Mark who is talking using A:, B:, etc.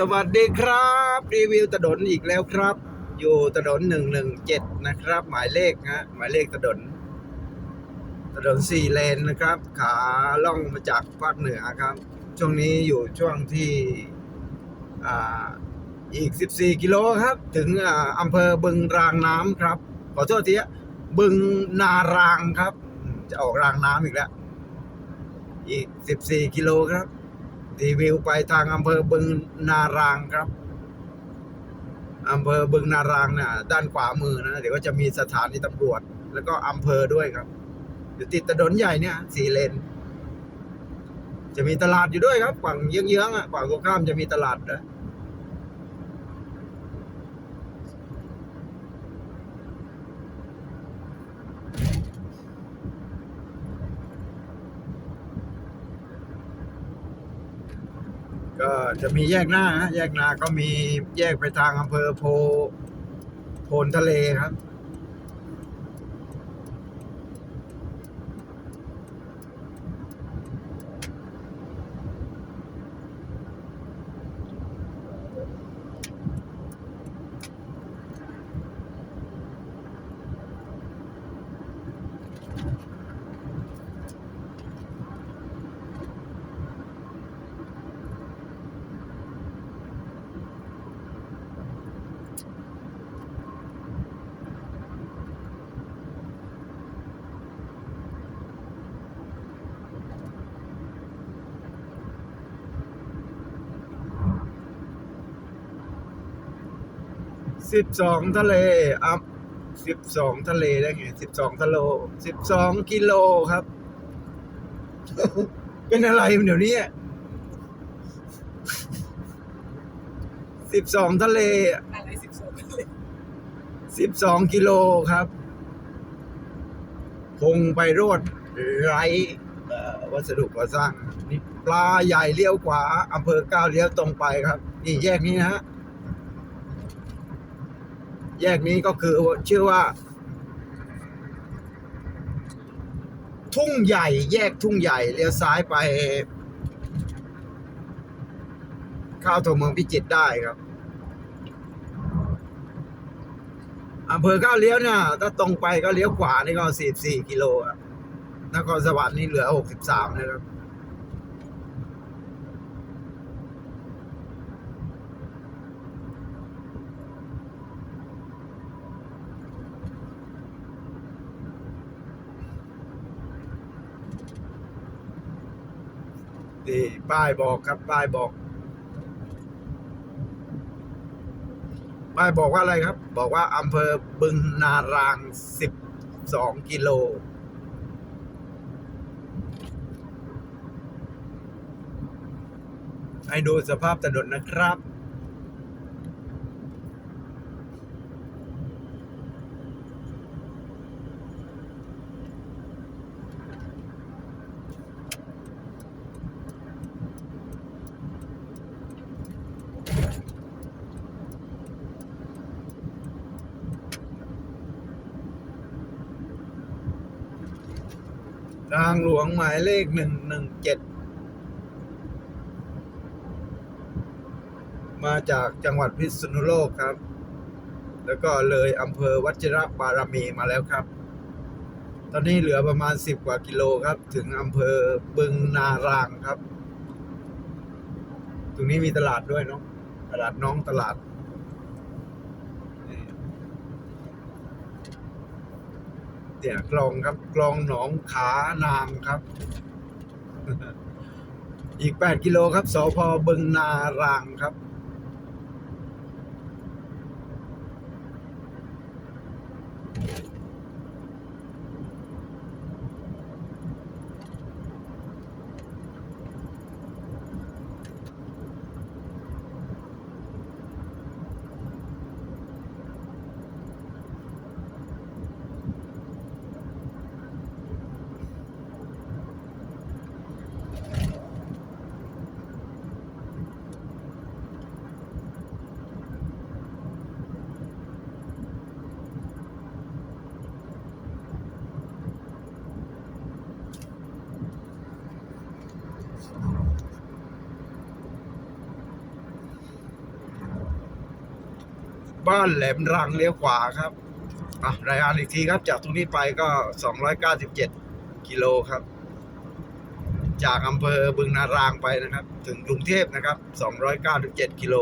A: สวัสดีครับ รีวิวถนนอีกแล้วครับ อยู่ถนนหนึ่งหนึ่งเจ็ดนะครับ หมายเลขฮะหมายเลขถนนถนนสี่เลนนะครับ ขาล่องมาจากภาคเหนือครับ ช่วงนี้อยู่ช่วงที่อ่าอีก14กิโลครับ ถึงอ่าอำเภอบึงรางน้ำครับ ขอโทษทีบึงนารางครับ จะออกรางน้ำอีกแล้ว อีก14กิโลครับ รีวิวไปทางอำเภอบึงนารางครับอำเภอบึงนารางเนี่ยด้านขวามือนะเดี๋ยวก็จะมีสถานีตำรวจ แล้วก็อำเภอด้วยครับ อยู่ติดถนนใหญ่เนี่ยสี่เลน จะมีตลาดอยู่ด้วยครับฝั่งเยื้องๆอะฝั่งตรงข้ามจะมีตลาดนะ ก็จะมีแยกหน้าฮะแยกนาก็มีแยกไปทางอำเภอโพโพนทะเลครับ สิบสองทะเลอัพสิบสองทะเลได้ไงสิบสองทะโลสิบสองกิโลครับ เป็นอะไรเดี๋ยวนี้สิบสองทะเล
B: อะไรสิบสองเลย
A: สิบสองกิโลครับคงไปโรดไรเอ่อวัสดุก่อสร้างนี่ปลาใหญ่เลี้ยวขวาอำเภอก้าวเลี้ยวตรงไปครับ นี่แยกนี้นะฮะ แยกนี้ก็คือชื่อว่า ทุ่งใหญ่ แยกทุ่งใหญ่เลี้ยวซ้ายไป เข้าตัวเมืองพิจิตรได้ครับอำเภอก้าวเลี้ยวเนี่ยถ้าตรงไปก็เลี้ยวขวานี่ก็สี่สี่กิโลอะนครสวรรค์นี่เหลือหกสิบสามนะครับ นี่ป้ายบอกครับป้ายบอกป้ายบอกว่าอะไรครับ บอกว่าอำเภอบึงนารางสิบสองกิโลให้ดูสภาพถนนนะครับ ทางหลวงหมายเลขหนึ่งหนึ่งเจ็ดมาจากจังหวัดพิษณุโลกครับ แล้วก็เลยอำเภอวัชิระบารมีมาแล้วครับ ตอนนี้เหลือประมาณสิบกว่ากิโลครับ ถึงอำเภอบึงนารางครับ ตรงนี้มีตลาดด้วยเนาะตลาดน้องตลาด เนี่ยคลองครับคลองหนองขานางครับ อีก 8 กิโลครับสพบึงนารางครับ บ้านแหลมรังเลี้ยวขวาครับอะรายงานอีกทีครับ จากตรงนี้ไปก็ 297 กิโลครับ จากอำเภอบึงนารางไปนะครับ ถึงกรุงเทพนะครับ 297 กิโล